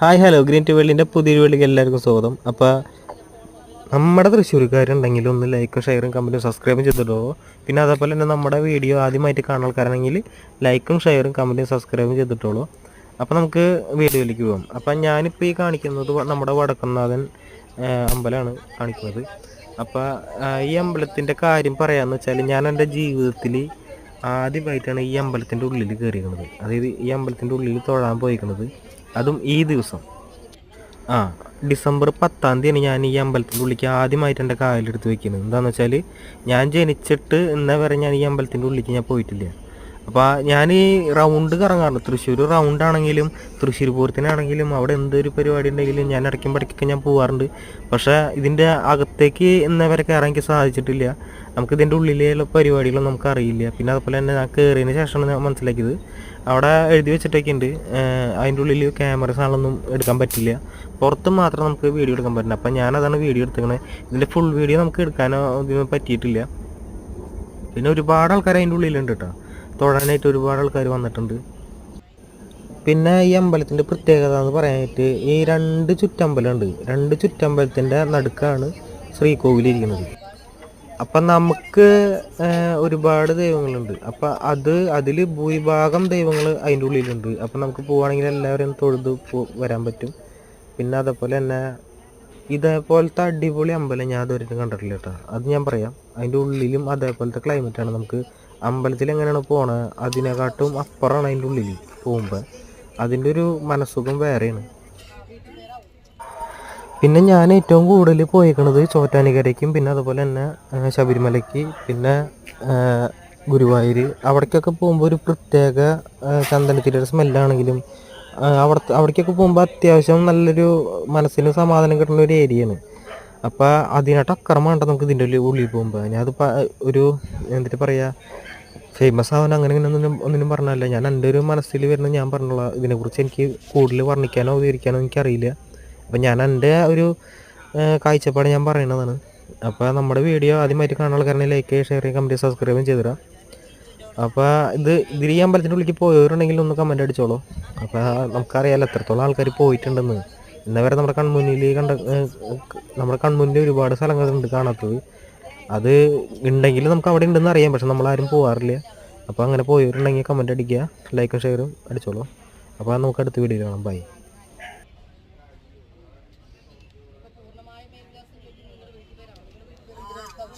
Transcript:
Hi hello. Green to വേൾഡിന്റെ പുതിയൊരു വേൾഡിലേക്ക് എല്ലാവർക്കും സ്വാഗതം. അപ്പോൾ നമ്മുടെ തൃശ്ശൂർക്കാരുണ്ടെങ്കിൽ ഒന്ന് ലൈക്കും ഷെയറും കമന്റും സബ്സ്ക്രൈബും ചെയ്തിട്ടോ. പിന്നെ അതേപോലെ തന്നെ നമ്മുടെ വീഡിയോ ആദ്യമായിട്ട് കാണാൻ ആൾക്കാരാണെങ്കിൽ ലൈക്കും ഷെയറും കമന്റും സബ്സ്ക്രൈബും ചെയ്തിട്ടുള്ളൂ അപ്പോൾ നമുക്ക് വീഡിയോയിലേക്ക് പോകാം അപ്പം ഞാനിപ്പോൾ ഈ കാണിക്കുന്നത് നമ്മുടെ വടക്കുന്നാഥൻ അമ്പലമാണ് കാണിക്കുന്നത്. അപ്പോൾ ഈ അമ്പലത്തിന്റെ കാര്യം പറയാമെന്ന് വെച്ചാൽ ഞാൻ എന്റെ ജീവിതത്തിൽ ആദ്യമായിട്ടാണ് ഈ അമ്പലത്തിന്റെ ഉള്ളിൽ കയറിയിരിക്കുന്നത് അതായത് ഈ അമ്പലത്തിന്റെ ഉള്ളിൽ തൊഴാൻ പോയിരിക്കുന്നത്. അതും ഈ ദിവസം. ആ ഡിസംബർ പത്താം തീയതിയാണ് ഞാൻ ഈ അമ്പലത്തിന്റെ ഉള്ളിലേക്ക് ആദ്യമായിട്ട് എന്റെ കാലിലെടുത്ത് വെക്കുന്നത്. എന്താണെന്ന് വെച്ചാൽ ഞാൻ ജനിച്ചിട്ട് ഇന്നേ വരെ ഞാൻ ഈ അമ്പലത്തിന്റെ ഉള്ളിലേക്ക് ഞാൻ പോയിട്ടില്ല. അപ്പോൾ ഞാൻ ഈ റൗണ്ട് കറങ്ങാറുണ്ട് തൃശ്ശൂർ റൗണ്ട് ആണെങ്കിലും തൃശ്ശൂർ പൂരത്തിനാണെങ്കിലും അവിടെ എന്തൊരു പരിപാടി ഉണ്ടെങ്കിലും ഞാൻ ഇടയ്ക്കും പടയ്ക്കൊക്കെ ഞാൻ പോകാറുണ്ട് പക്ഷേ ഇതിന്റെ അകത്തേക്ക് ഇന്നേ വരെ കയറാൻ സാധിച്ചിട്ടില്ല. നമുക്ക് ഇതിന്റെ ഉള്ളിലുള്ള പരിപാടികളൊന്നും നമുക്ക് അറിയില്ല. പിന്നെ അതുപോലെ തന്നെ ഞാൻ കയറിയതിന് ശേഷമാണ് ഞാൻ മനസ്സിലാക്കിയത്. അവിടെ എഴുതി വെച്ചിട്ടൊക്കെ ഉണ്ട്. അതിന്റെ ഉള്ളിൽ ക്യാമറ സാധനമൊന്നും എടുക്കാൻ പറ്റില്ല. പുറത്ത് മാത്രം നമുക്ക് വീഡിയോ എടുക്കാൻ പറ്റില്ല. അപ്പം ഞാനതാണ് വീഡിയോ എടുത്തേക്കണത് ഇതിന്റെ ഫുൾ വീഡിയോ നമുക്ക് എടുക്കാനോ ഇതിന് പറ്റിയിട്ടില്ല. പിന്നെ ഒരുപാട് ആൾക്കാർ അതിന്റെ ഉള്ളിലുണ്ട് കേട്ടോ. തൊഴാനായിട്ട് ഒരുപാട് ആൾക്കാർ വന്നിട്ടുണ്ട്. പിന്നെ ഈ അമ്പലത്തിന്റെ പ്രത്യേകത എന്ന് പറയാനായിട്ട് ഈ രണ്ട് ചുറ്റമ്പലമുണ്ട്. രണ്ട് ചുറ്റമ്പലത്തിന്റെ നടുക്കാണ് ശ്രീകോവിലിരിക്കുന്നത് അപ്പം നമുക്ക് ഒരുപാട് ദൈവങ്ങളുണ്ട്. അപ്പം അത് അതിൽ ഭൂരിഭാഗം ദൈവങ്ങൾ അതിന്റെ ഉള്ളിലുണ്ട്. അപ്പം നമുക്ക് പോവുകയാണെങ്കിൽ എല്ലാവരും തൊഴുത് പോ വരാൻ പറ്റും. പിന്നെ അതേപോലെ തന്നെ ഇതേപോലത്തെ അടിപൊളി അമ്പലം ഞാൻ അതുവരെയും കണ്ടിട്ടില്ല കേട്ടോ. അത് ഞാൻ പറയാം. അതിന്റെ ഉള്ളിലും അതേപോലത്തെ ക്ലൈമറ്റാണ് നമുക്ക് അമ്പലത്തിൽ എങ്ങനെയാണ് പോണത് അതിനെക്കാട്ടും അപ്പുറമാണ് അതിന്റെ ഉള്ളിൽ പോകുമ്പോൾ അതിന്റെ ഒരു മനസ്സുഖം വേറെയാണ്. പിന്നെ ഞാൻ ഏറ്റവും കൂടുതൽ പോയേക്കണത് ചോറ്റാനിക്കരയ്ക്കും പിന്നെ അതുപോലെ തന്നെ ശബരിമലയ്ക്ക് പിന്നെ ഗുരുവായൂർ അവിടേക്കൊക്കെ പോകുമ്പോൾ ഒരു പ്രത്യേക ചന്ദനത്തിന്റെ സ്മെല്ലാണെങ്കിലും അവിടെ അവിടേക്കൊക്കെ പോകുമ്പോൾ അത്യാവശ്യം നല്ലൊരു മനസ്സിന് സമാധാനം കിട്ടുന്ന ഒരു ഏരിയയാണ്. അപ്പോൾ അതിനായിട്ട് അക്രമമുണ്ട് നമുക്ക് ഇതിന്റെ ഉള്ളിൽ പോകുമ്പോൾ ഞാനത് ഒരു എന്നിട്ട് പറയുക ഫേമസ് ആവാൻ അങ്ങനെ ഇങ്ങനെ ഒന്നും ഒന്നിനും പറഞ്ഞല്ല ഞാൻ എന്റെ ഒരു മനസ്സിൽ വരുന്ന ഞാൻ പറഞ്ഞുള്ള ഇതിനെക്കുറിച്ച് എനിക്ക് കൂടുതൽ വർണിക്കാനോ വിവരിക്കാനോ എനിക്കറിയില്ല. അപ്പം ഞാൻ എന്റെ ഒരു കാഴ്ചപ്പാട് ഞാൻ പറയണതാണ്. അപ്പോൾ നമ്മുടെ വീഡിയോ ആദ്യമായിട്ട് കാണാനുള്ള കാരണം ലൈക്ക് ഷെയർ ചെയ്യുക കമന്റ് സബ്സ്ക്രൈബും ചെയ്തിടാം. അപ്പോൾ ഇത് ഇതിൽ ഈ അമ്പലത്തിന്റെ ഉള്ളിലേക്ക് പോയവരുണ്ടെങ്കിൽ ഒന്ന് കമന്റ് അടിച്ചോളൂ. അപ്പോൾ നമുക്കറിയാമല്ലോ എത്രത്തോളം ആൾക്കാർ പോയിട്ടുണ്ടെന്ന്. ഇന്നേ വരെ നമ്മുടെ കൺമുന്നിൽ കണ്ട നമ്മുടെ കൺമുന്നിൽ ഒരുപാട് സ്ഥലങ്ങളുണ്ട് കാണാത്തത്. അത് ഉണ്ടെങ്കിൽ നമുക്ക് അവിടെ ഉണ്ടെന്ന് അറിയാം പക്ഷെ നമ്മളാരും പോകാറില്ല അപ്പോൾ അങ്ങനെ പോയവരുണ്ടെങ്കിൽ കമന്റ് അടിക്കുക ലൈക്കും ഷെയറും അടിച്ചോളൂ. അപ്പോൾ നമുക്ക് അടുത്ത വീഡിയോ കാണാം. ബൈ